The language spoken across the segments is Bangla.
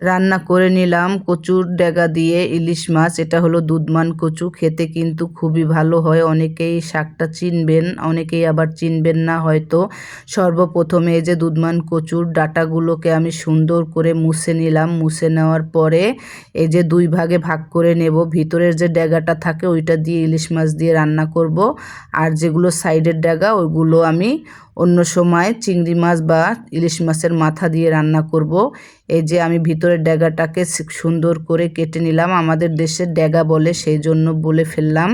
রান্না করে নিলাম, কচুর ডেগা দিয়ে ইলিশ মাছ, এটা হলো দুধমান কচু, খেতে কিন্তু খুবই ভালো হয়, অনেকেই শাকটা চিনবেন, অনেকেই আবার চিনবেন না হয়তো। সর্বপ্রথমে এই যে দুধমান কচুর ডাটাগুলোকে আমি সুন্দর করে মুছে নিলাম, মুছে নেওয়ার পরে এই যে দুই ভাগে ভাগ করে নেব, ভিতরের যে ডেগাটা থাকে ওইটা দিয়ে ইলিশ মাছ দিয়ে রান্না করব, আর যেগুলো সাইডের ডেগা ওইগুলো আমি অন্য সময় চিংড়ি মাছ বা ইলিশ মাছের মাথা দিয়ে রান্না করব। এই যে আমি ভিতরের ড্যাগাটাকে সুন্দর করে কেটে নিলাম। আমাদের দেশের ড্যাগা বলে সেই জন্য বলে ফেললাম।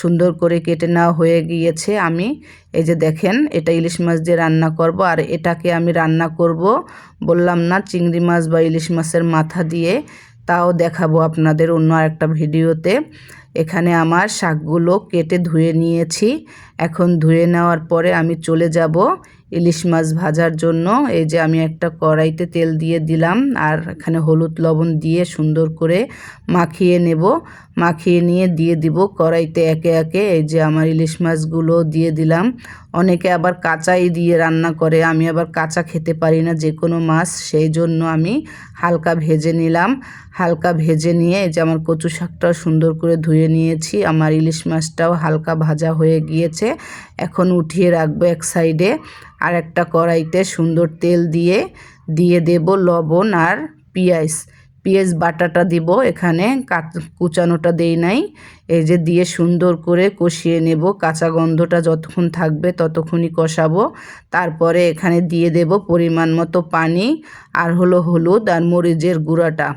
সুন্দর করে কেটে নেওয়া হয়ে গিয়েছে। আমি এই যে দেখেন, এটা ইলিশ মাছ দিয়ে রান্না করব আর এটাকে আমি রান্না করব। বললাম না, চিংড়ি মাছ বা ইলিশ মাছের মাথা দিয়ে। তাও দেখাবো আপনাদের অন্য আরেকটা ভিডিওতে। এখানে আমার শাকগুলো কেটে ধুয়ে নিয়েছি। এখন ধুয়ে নেওয়ার পরে আমি চলে যাব ইলিশ মাছ ভাজার জন্য। এই যে আমি একটা কড়াইতে তেল দিয়ে দিলাম আর এখানে হলুদ লবণ দিয়ে সুন্দর করে মাখিয়ে নেব। মাখিয়ে নিয়ে দিয়ে দিব কড়াইতে একে একে। এই যে আমার ইলিশ মাছগুলো দিয়ে দিলাম। অনেকে আবার কাঁচাই দিয়ে রান্না করে। আমি আবার কাঁচা খেতে পারি না যে কোনো মাছ। সেই জন্য আমি হালকা ভেজে নিলাম। হালকা ভেজে নিয়ে এই যে আমার কচু শাকটাও সুন্দর করে ধুয়ে নিয়েছি। আমার ইলিশ মাছটাও হালকা ভাজা হয়ে গিয়েছে। এখন উঠিয়ে রাখব এক সাইডে। আর একটা কড়াইতে সুন্দর তেল দিয়ে দিয়ে দেব লবণ আর পিঁয়াজ। পেঁয়াজ বাটাটা দিব এখানে কুচানোটা দেই নাই। এই যে দিয়ে সুন্দর করে কষিয়ে নেব। কাঁচা গন্ধটা যতক্ষণ থাকবে ততক্ষণই কষাবো। তারপরে এখানে দিয়ে দেব পরিমাণ মতো পানি আর হলো হলুদ আর মরিচের গুঁড়াটা।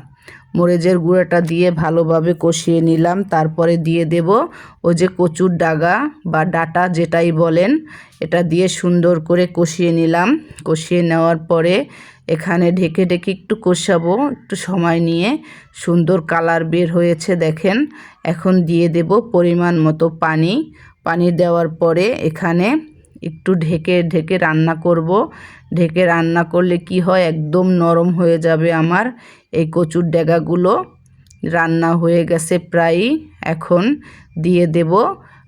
মরিচের গুঁড়াটা দিয়ে ভালোভাবে কষিয়ে নিলাম। তারপরে দিয়ে দেব ও যে কচুর ডাগা বা ডাটা যেটাই বলেন, এটা দিয়ে সুন্দর করে কষিয়ে নিলাম। কষিয়ে নেওয়ার পরে এখানে ঢেকে ঢেকে একটু কষাবো, একটু সময় নিয়ে। সুন্দর কালার বের হয়েছে দেখেন। এখন দিয়ে দেব পরিমাণ মতো পানি। পানি দেওয়ার পরে এখানে একটু ঢেকে ঢেকে রান্না করব। ঢেকে রান্না করলে কি হয়? একদম নরম হয়ে যাবে আমার এই কচুর ডেগাগুলো। রান্না হয়ে গেছে প্রায়ই। এখন দিয়ে দেব।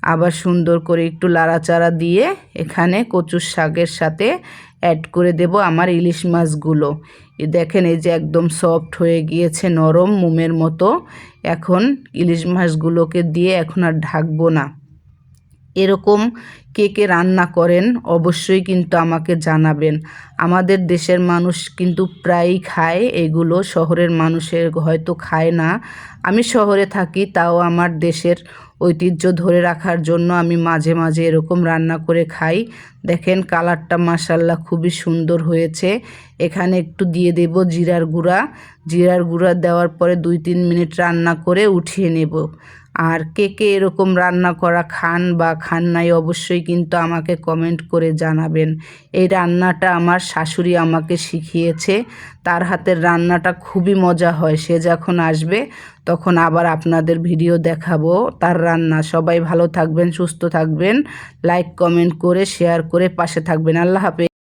আবার সুন্দর করে একটু লাড়াচাড়া দিয়ে এখানে কচুর শাকের সাথে অ্যাড করে দেব আমার ইলিশ মাছগুলো। দেখেন, এই যে একদম সফট হয়ে গিয়েছে, নরম মোমের মতো। এখন ইলিশ মাছগুলোকে দিয়ে এখন আর ঢাকবো না। এরকম কে কে রান্না করেন অবশ্যই কিন্তু আমাকে জানাবেন। আমাদের দেশের মানুষ কিন্তু প্রায়ই খায়, এগুলো শহরের মানুষের হয়তো খায় না। আমি শহরে থাকি, তাও আমার দেশের ঐতিহ্য ধরে রাখার জন্য আমি মাঝে মাঝে এরকম রান্না করে খাই। দেখেন কালারটা মাসাল্লাহ খুবই সুন্দর হয়েছে। এখানে একটু দিয়ে দেব জিরার গুঁড়া। জিরার গুঁড়া দেওয়ার পরে দুই তিন মিনিট রান্না করে উঠিয়ে নেব। আর কে কে এরকম রান্না করা খান বা খান নাই অবশ্যই কিন্তু আমাকে কমেন্ট করে জানাবেন। এই রান্নাটা আমার শাশুড়ি আমাকে শিখিয়েছে। তার হাতের রান্নাটা খুবই মজা হয়। সে যখন আসবে, তখন আবার আপনাদের ভিডিও দেখাবো তার রান্না। সবাই ভালো থাকবেন, সুস্থ থাকবেন। লাইক কমেন্ট করে শেয়ার করে পাশে থাকবেন। আল্লাহ হাফেজ।